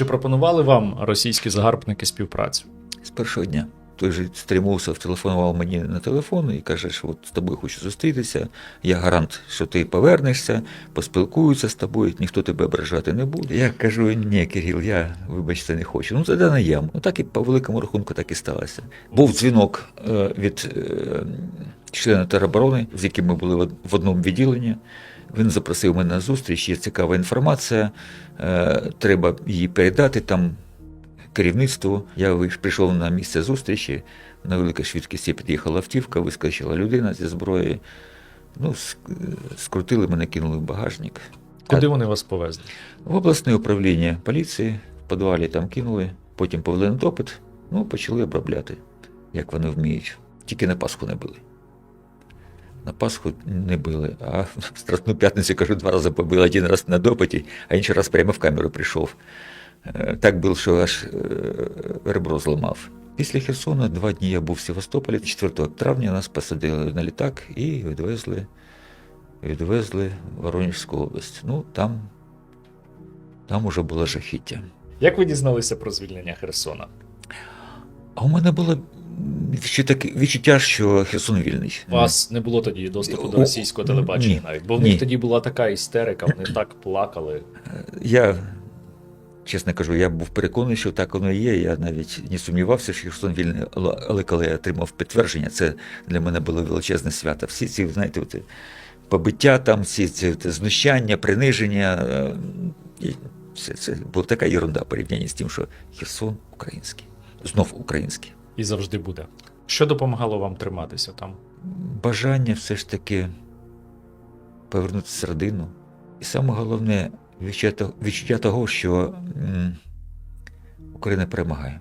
Чи пропонували вам російські загарбники співпрацю? З першого дня. Той же Стрімусов телефонував мені на телефон і каже, що от з тобою хочу зустрітися. Я гарант, що ти повернешся, поспілкуються з тобою, ніхто тебе ображати не буде. Я кажу, ні, Кирил, я, вибачте, не хочу. Ну, тоді не я. Ну так і по великому рахунку так і сталося. Був дзвінок е, від е, члена тероборони, з яким ми були в одному відділенні. Він запросив мене на зустріч, є цікава інформація, е, треба її передати там керівництву. Я прийшов на місце зустрічі, на великій швидкості під'їхала автівка, вискочила людина зі зброєю. Ну, скрутили мене, кинули в багажник. Куди вони вас повезли? В обласне управління поліції в підвалі там кинули, потім повели на допит, ну, почали обробляти, як вони вміють. Тільки на Пасху не били. На Пасху не били, а в Страсну п'ятницю, кажу, два рази побили, один раз на допиті, а інший раз прямо в камеру прийшов. Е, Так був, що аж е, ребро зламав. Після Херсона два дні я був в Севастополі. 4 травня нас посадили на літак і відвезли, відвезли в Воронежську область. Ну, там, там уже було жахіття. Як ви дізналися про звільнення Херсона? А у мене було відчуття, що Херсон вільний. У вас не було тоді доступу до російського телебачення ні, навіть, бо в ні. них тоді була така істерика, вони так плакали. Я, чесно кажу, я був переконаний, що так воно і є. Я навіть не сумнівався, що Херсон вільний, але коли я отримав підтвердження, це для мене було величезне свято. Всі ці, знаєте, от, побиття там, всі ці от, знущання, приниження. е, Все це була така ерунда в порівнянні з тим, що Херсон український, знов український. І завжди буде. Що допомагало вам триматися там? бажання все ж таки повернутися в родину. І саме головне відчуття, того, що Україна перемагає.